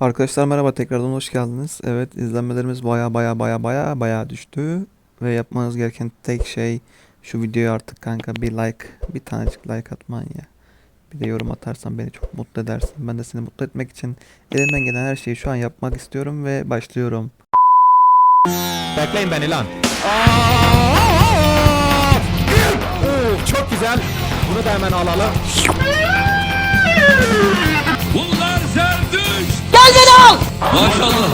Arkadaşlar merhaba tekrardan hoş geldiniz. Evet izlenmelerimiz baya baya baya baya baya düştü. Ve yapmanız gereken tek şey şu videoyu artık kanka bir like bir tanecik like atman ya. Bir de yorum atarsan beni çok mutlu edersin. Ben de seni mutlu etmek için elimden gelen her şeyi şu an yapmak istiyorum ve başlıyorum. Bekleyin beni lan. Çok güzel. Bunu da hemen alalım. Bunlar Zerdüşt. Gel beni al. Maşallah.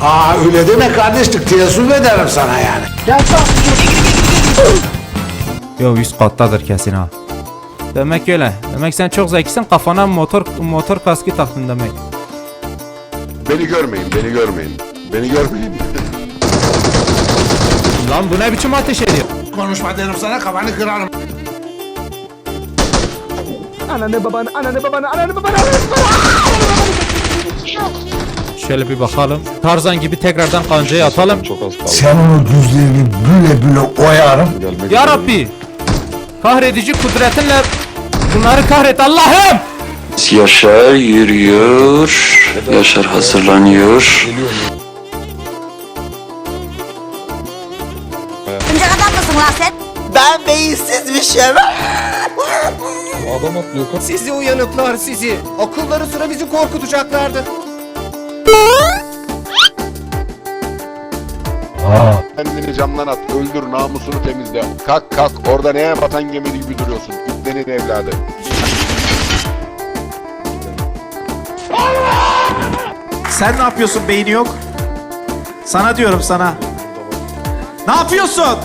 Aa öyle deme kardeşlik teessüp ederim sana yani. Yo üst kattadır kesin ha. Demek öyle. Demek sen çok zekisin kafana motor motor kaskı taktın demek. Beni görmeyin, beni görmeyin. Beni görmeyin. Lan bu ne biçim ateş ediyor? Konuşma derim sana kafanı kırarım. Şöyle bir bakalım. Tarzan gibi tekrardan kancayı atalım. Sen onun düzlerini büle büle oyarım. Ya Rabbi. Kahredici kudretinle bunları kahret Allah'ım. Yaşar yürüyor. Yaşar hazırlanıyor. Oyuncak adam mısın lan sen? Ben beyinsiz bir şey. Sizi uyanıklar sizi. Okulları sıra bizi korkutacaklardı. Kendini camdan at, öldür, namusunu temizle. Kalk kalk, orada neye batan gemi gibi duruyorsun. İbnenin evladı. Sen ne yapıyorsun beyni yok? Sana diyorum sana. Ne yapıyorsun?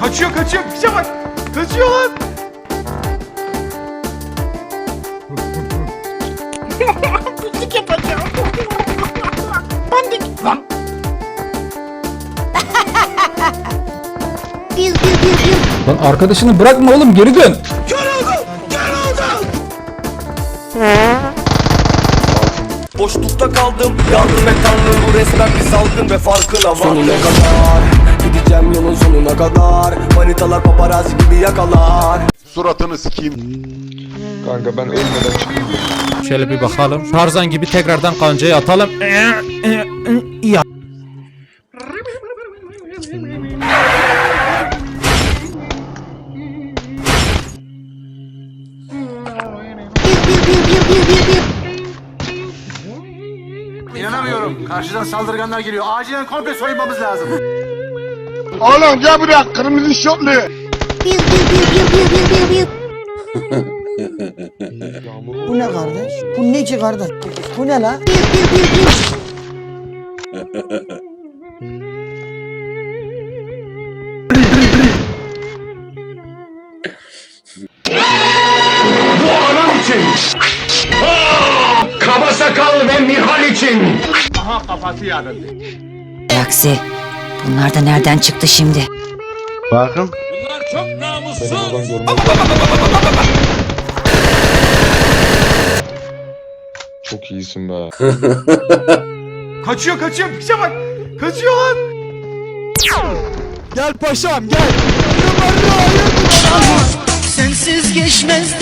kaçıyor kaçıyor piçe bak. Kaçıyor lan. Piu piu. Lan arkadaşını bırakma oğlum geri dön. Boşlukta kaldım. Yandım ve tanrım bu resmen bir salgın ve farkına var. Sonuna kadar. Gideceğim yolun sonuna kadar. Manitalar paparazzi gibi yakalar. Suratını sikeyim. Şöyle bir bakalım. Tarzan gibi tekrardan kancayı atalım. Ya. Karşıdan saldırganlar geliyor. Acilen komple soyunmamız lazım. Oğlum gel buraya, kırmızı şortlu. Piu piu piu piu piu piu piu piu. Bu ne kardeş? Bu ne ki kardeş? Bu ne la? Piu piu piu piu. Aksi. Bunlar da nereden çıktı şimdi? Bakın. Bunlar çok namussuz. Kaçıyor kaçıyor piçe bak. Kaçıyor lan. Gel paşam gel. Sensiz geçmez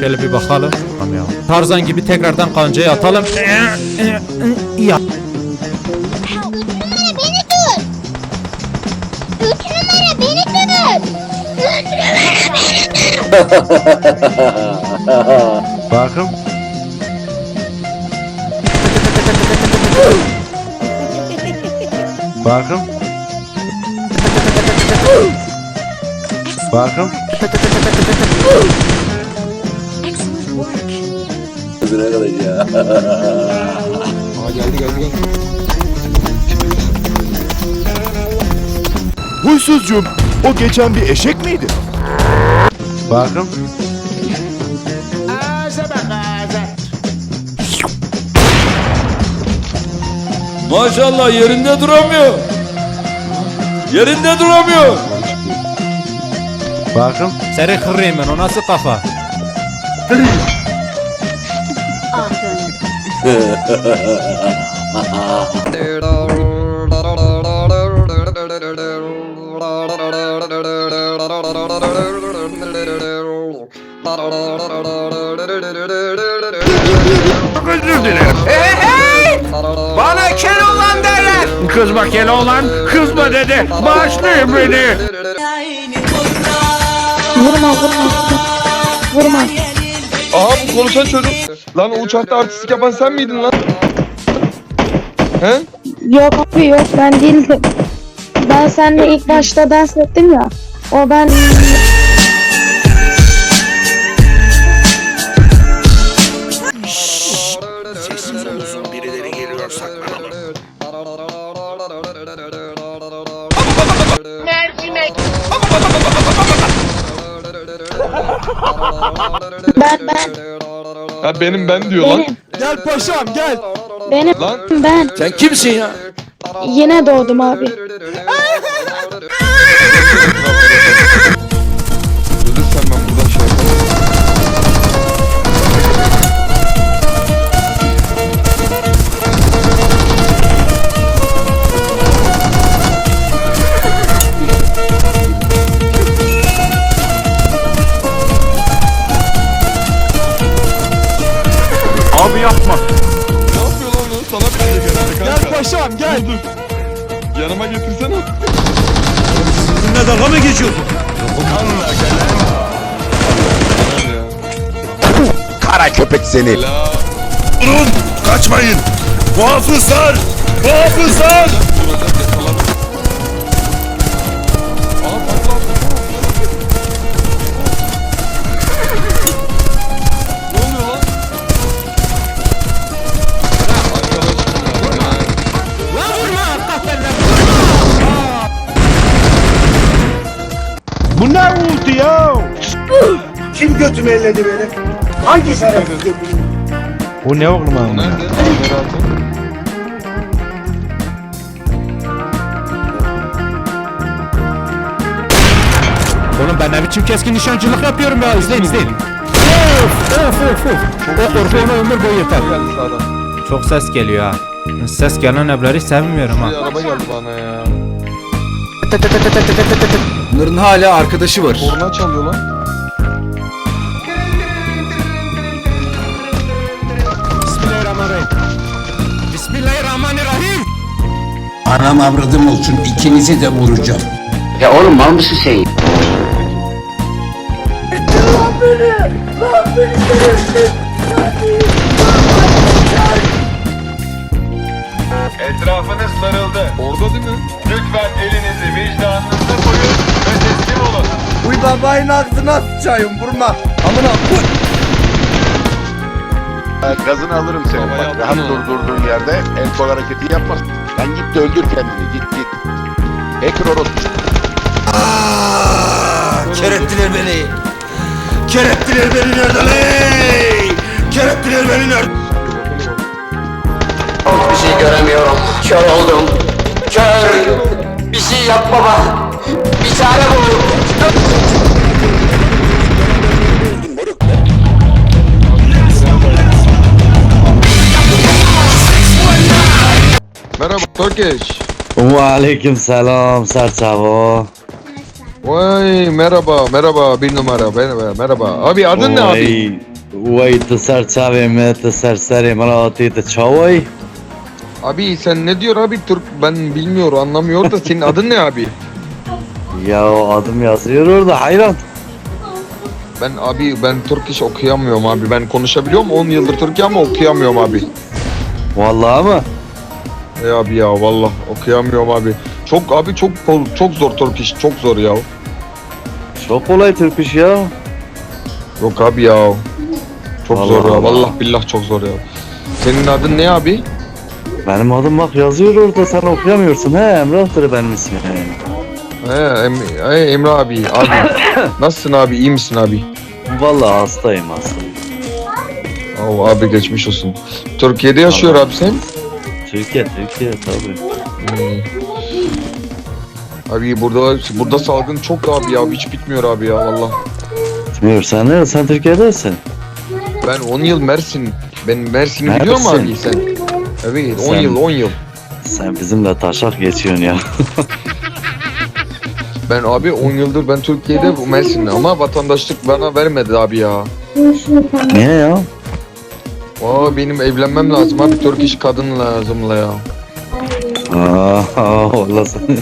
Şöyle bir bakalım. Tamam ya. Tarzan gibi tekrardan kancayı atalım. Ya. Beni tut. Bakın. Bakın. Bakın. Ne kadar ya. Huysuzcuğum o geçen bir eşek miydi? Bakın. Maşallah yerinde duramıyor. Yerinde duramıyor. Bakın. Seri kırayım ben o nasıl kafa? Özür dilerim. Hey hey! Bana Keloğlan derler. Kızma Keloğlan, kızma dedi. Bağışlayın beni. Vurma vurma. Vurma. Aha bu konuşan çocuk. Lan o uçakta artistik yapan sen miydin lan? He? Yok abi yok ben değildim. Ben seninle ilk başta dans ettim ya. O ben Sessiz olsun birileri geliyor saklanalım. Ben ben Ha benim ben diyor lan. benim Gel paşam gel. benim Lan. ben Sen kimsin ya? yine doğdum abi. Dalga mı geçiyorsun? Kara köpek seni. Durun. Kaçmayın. Muhafızlar. Muhafızlar. Bu ne oldu ya? Kim götümü elledi beni? Hangi şerefsiz O ne oğlum O nerede? Oğlum ben ne biçim keskin nişancılık yapıyorum ya izleyin izleyin. Of of of of. O korku ona ömür boyu yeter. Çok ses geliyor ha. Ses gelen evleri sevmiyorum ha. Bir araba geldi bana ya. Bunların hala arkadaşı var. Korna çalıyor lan. Bismillahirrahmanirrahim. Bismillahirrahmanirrahim. Anam avradım olsun ikinizi de vuracağım. Ya oğlum mal mısın sen? Etrafınız sarıldı. Orada değil mi? Lütfen elinizi vicdanınıza koyun ve teslim olun. Uy babayın ağzına sıçayım vurma. Amına koy. Ben gazını alırım senin Baba bak. yaptın Rahat mı? dur durduğun yerde el kol hareketi yapma. Lan git de öldür kendini git git. Hacker orospu. Kerettiler beni. Kerettiler beni nerede lan? Kerettiler beni nerede? Bir şey göremiyorum. Kör oldum. Kör. Bir şey yap baba. Bir çare bul. Merhaba Turkish. Aleyküm selam Serçavo. Vay merhaba merhaba bir numara merhaba merhaba. Abi adın ne abi? Vay te serçave me te serseri manati te çavay. Abi sen ne diyor abi Türk ben bilmiyor anlamıyor da senin adın ne abi? Ya o adım yazıyor orada hayran. Ben abi ben Türk iş okuyamıyorum abi ben konuşabiliyorum 10 yıldır Türkiye ama okuyamıyorum abi. Vallahi mı? E abi ya vallahi okuyamıyorum abi. Çok abi çok çok zor Türk iş çok zor ya. Çok kolay Türk iş ya. Yok abi ya. Çok Allah zor ya Allah. vallahi billah çok zor ya. Senin adın ne abi? Benim adım bak yazıyor orada sen okuyamıyorsun he Emrah'tır benim ismim. He, em, he Emre abi abi. Nasılsın abi iyi misin abi? Vallahi hastayım hastayım. Oo, abi geçmiş olsun. Türkiye'de yaşıyor abi sen? Türkiye Türkiye tabii. Abi burada burada salgın çok abi ya hiç bitmiyor abi ya vallahi. Bilmiyorum sen nerede? Sen Türkiye'desin. Ben 10 yıl Mersin. Ben Mersin'i biliyor musun Mersin. abi sen? Evet 10 Sen- yıl 10 yıl. Sen bizimle taşak geçiyorsun ya. Ben abi 10 yıldır ben Türkiye'de bu Mersin'de ama vatandaşlık bana vermedi abi ya. Niye ya? Aa benim evlenmem lazım abi Türk iş kadın lazım la ya. Aa, olasın.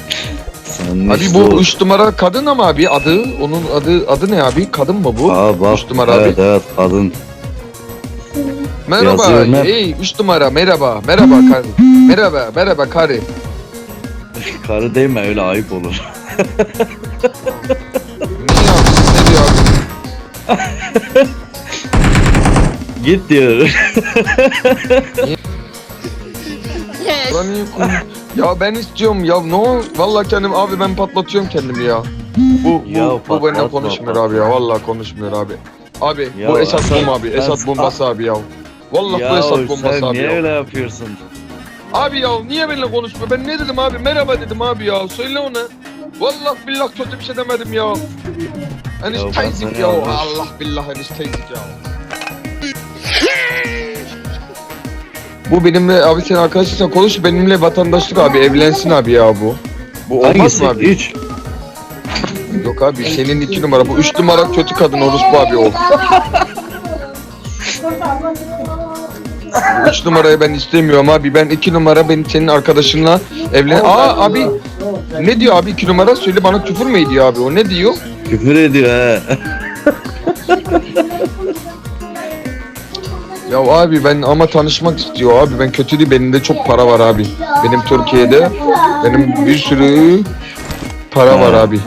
Sen Abi bu 3 numara kadın ama abi adı onun adı adı ne abi? Kadın mı bu? Aa, bak. Üç numara abi. evet, evet kadın. Merhaba. yazıyor ne? Ey 3 numara merhaba. Merhaba karı. Merhaba. Merhaba karı. Karı mi öyle ayıp olur. Niye abi? Ne diyor abi? Git diyor. Lan niye konu- Ya ben istiyorum ya ne ol? Vallahi kendim abi ben patlatıyorum kendimi ya. Bu Ya bu, bu benimle patlatma, konuşmuyor patlatma. abi ya. Vallahi konuşmuyor abi. Abi Ya bu Esat sen- bom abi. Esat bombası abi ya. Vallahi bu ya Esat bombası sen abi niye ya. öyle yapıyorsun? Abi ya niye benimle konuşmuyor? Ben ne dedim abi? Merhaba dedim abi ya. Söyle ona. Vallahi billah kötü bir şey demedim ya. Ya Enişteyzik ben ya. Allah billah enişteyzik ya. Bu benimle abi sen arkadaşıysan konuş benimle vatandaşlık abi evlensin abi ya bu. Bu olmaz Hangisi? mı abi? Üç. Yok abi senin iki numara bu üç numara kötü kadın orospu abi o. üç numarayı ben istemiyorum abi ben iki numara ben senin arkadaşınla evlen... Aa abi ne diyor abi iki numara söyle bana küfür mü ediyor abi o ne diyor? Küfür ediyor he. Ya abi ben ama tanışmak istiyor abi ben kötü değil benim de çok para var abi. Benim Türkiye'de benim bir sürü para var abi.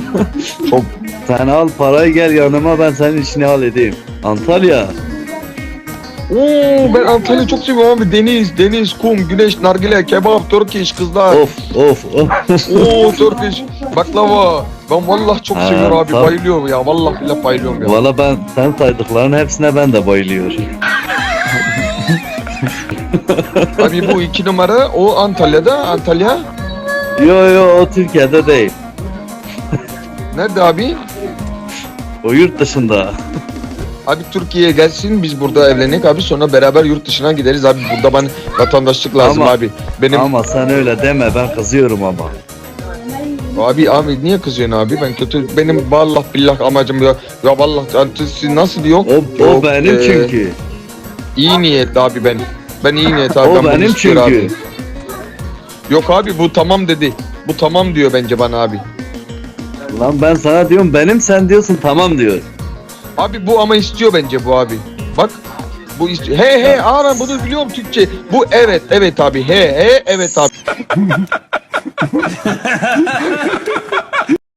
çok Sen al parayı gel yanıma ben senin işini halledeyim. Antalya. Oo ben Antalya'yı çok seviyorum abi. Deniz, deniz, kum, güneş, nargile, kebap, Türk iş, kızlar. Of of of. Oo Türk iş, baklava. Ben vallahi çok Ha, seviyorum abi. tabii. Bayılıyorum ya. Vallahi billahi bayılıyorum ya. Valla ben sen saydıkların hepsine ben de bayılıyorum. Abi bu iki numara o Antalya'da. Antalya. Yo yo o Türkiye'de değil. Nerede abi? O yurt dışında. Abi Türkiye'ye gelsin biz burada evlenek abi sonra beraber yurt dışına gideriz abi burada ben vatandaşlık lazım Ama- abi. Benim Ama sen öyle deme ben kızıyorum ama. abi abi niye kızıyorsun abi ben kötü benim vallahi billah amacım ya ya vallahi siz nasıl diyor? O, o Yok, benim e, çünkü. İyi niyetli abi ben. Ben iyi niyet abi. O ben bunu benim istiyorum çünkü. Abi. Yok abi bu tamam dedi. Bu tamam diyor bence bana abi. Lan ben sana diyorum benim sen diyorsun tamam diyor. Abi bu ama istiyor bence bu abi. Bak. Bu istiyor. He he aa ben bunu biliyorum Türkçe. Bu evet evet abi. He he evet abi.